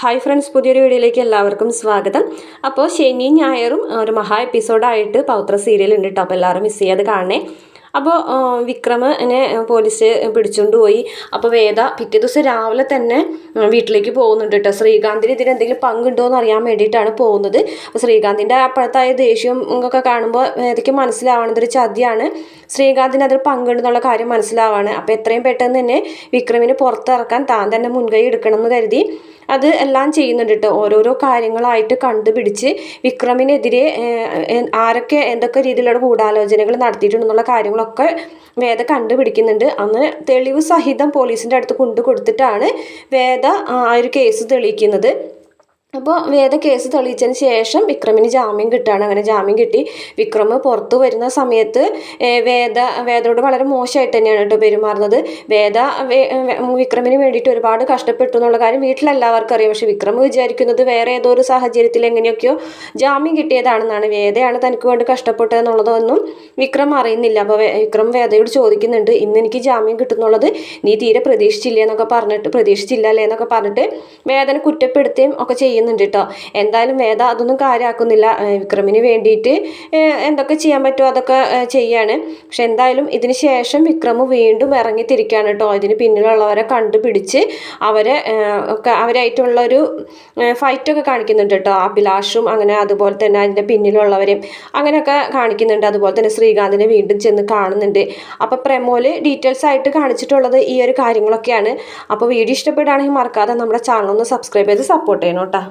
Hi friends പുതിയൊരു വീഡിയോയിലേക്ക് എല്ലാവർക്കും സ്വാഗതം. അപ്പോൾ ശനിയും ഞായറും ഒരു മഹാ എപ്പിസോഡായിട്ട് പൗത്ര സീരിയൽ ഉണ്ട് കേട്ടോ അപ്പോൾ എല്ലാവരും മിസ് ചെയ്യാതെ കാണണേ. അപ്പോൾ വിക്രമിനെ പോലീസ് പിടിച്ചുകൊണ്ട് പോയി. അപ്പോൾ വേദ പിറ്റേ ദിവസം രാവിലെ തന്നെ വീട്ടിലേക്ക് പോകുന്നുണ്ട് കേട്ടോ ശ്രീകാന്തിന് ഇതിന് എന്തെങ്കിലും പങ്കുണ്ടോ എന്ന് അറിയാൻ വേണ്ടിയിട്ടാണ് പോകുന്നത്. ശ്രീകാന്തിന്റെ അപ്പോഴത്തായ ദേഷ്യം ഒക്കെ കാണുമ്പോൾ വേദയ്ക്ക് മനസ്സിലാവണത് ഒരു ചതിയാണ്. ശ്രീകാന്തിന് അതിൽ പങ്കുണ്ടെന്നുള്ള കാര്യം മനസ്സിലാവാണ്. അപ്പോൾ എത്രയും പെട്ടെന്ന് തന്നെ വിക്രമിനെ പുറത്തിറക്കാൻ താൻ തന്നെ മുൻകൈ എടുക്കണം എന്ന് കരുതി. അത് എല്ലാം ചെയ്യുന്നുണ്ട് കേട്ടോ ഓരോരോ കാര്യങ്ങളായിട്ട് കണ്ടുപിടിച്ച് വിക്രമിനെതിരെ ആരൊക്കെ എന്തൊക്കെ രീതിയിലുള്ള ഗൂഢാലോചനകൾ നടത്തിയിട്ടുണ്ടെന്നുള്ള കാര്യങ്ങളൊക്കെ വേദ കണ്ടുപിടിക്കുന്നുണ്ട്. അന്ന് തെളിവ് സഹിതം പോലീസിന്റെ അടുത്ത് കൊണ്ടു കൊടുത്തിട്ടാണ് വേദ ആ ഒരു കേസ് തെളിയിക്കുന്നത്. അപ്പോൾ വേദ കേസ് തെളിയിച്ചതിന് ശേഷം വിക്രമിന് ജാമ്യം കിട്ടുകയാണ് അങ്ങനെ ജാമ്യം കിട്ടി. വിക്രം പുറത്തു വരുന്ന സമയത്ത് വേദ വേദയോട് വളരെ മോശമായിട്ട് തന്നെയാണ് കേട്ടോ പെരുമാറുന്നത്. വേദ വിക്രമിന് വേണ്ടിയിട്ട് ഒരുപാട് കഷ്ടപ്പെട്ടു എന്നുള്ള കാര്യം വീട്ടിലെല്ലാവർക്കും അറിയാം. പക്ഷെ വിക്രം വിചാരിക്കുന്നത് വേറെ ഏതോ ഒരു സാഹചര്യത്തിൽ എങ്ങനെയൊക്കെയോ ജാമ്യം കിട്ടിയതാണെന്നാണ്. വേദയാണ് തനിക്ക് വേണ്ടി കഷ്ടപ്പെട്ടതെന്നുള്ളതൊന്നും വിക്രം അറിയുന്നില്ല. അപ്പോൾ വിക്രം വേദയോട് ചോദിക്കുന്നുണ്ട് ഇന്ന് എനിക്ക് ജാമ്യം കിട്ടുന്നുള്ളത് നീ തീരെ പ്രതീക്ഷിച്ചില്ലേ? എന്നൊക്കെ പറഞ്ഞിട്ട് പ്രതീക്ഷിച്ചില്ല അല്ലേ? എന്നൊക്കെ പറഞ്ഞിട്ട് വേദന കുറ്റപ്പെടുത്തുകയും ഒക്കെ ചെയ്യുന്നുണ്ട് കേട്ടോ എന്തായാലും വേദ അതൊന്നും കാര്യമാക്കുന്നില്ല വിക്രമിന് വേണ്ടിയിട്ട് എന്തൊക്കെ ചെയ്യാൻ പറ്റുമോ അതൊക്കെ ചെയ്യാണ്. പക്ഷെ എന്തായാലും ഇതിന് ശേഷം വിക്രമ് വീണ്ടും ഇറങ്ങിത്തിരിക്കുകയാണ് കേട്ടോ. ഇതിന് പിന്നിലുള്ളവരെ കണ്ടുപിടിച്ച് അവരെ ഒക്കെ അവരായിട്ടുള്ളൊരു ഫൈറ്റൊക്കെ കാണിക്കുന്നുണ്ട് കേട്ടോ. അഭിലാഷും അങ്ങനെ അതുപോലെ തന്നെ അതിന്റെ പിന്നിലുള്ളവരെയും അങ്ങനെയൊക്കെ കാണിക്കുന്നുണ്ട്. അതുപോലെ തന്നെ ശ്രീകാന്തിനെ വീണ്ടും ചെന്ന് കാണുന്നുണ്ട്. അപ്പോൾ പ്രമോൽ ഡീറ്റെയിൽസ് ആയിട്ട് കാണിച്ചിട്ടുള്ളത് ഈ ഒരു കാര്യങ്ങളൊക്കെയാണ്. അപ്പോൾ വീഡിയോ ഇഷ്ടപ്പെടുകയാണെങ്കിൽ മറക്കാതെ നമ്മുടെ ചാനൽ ഒന്ന് സബ്സ്ക്രൈബ് ചെയ്ത് സപ്പോർട്ട് ചെയ്യണം കേട്ടോ.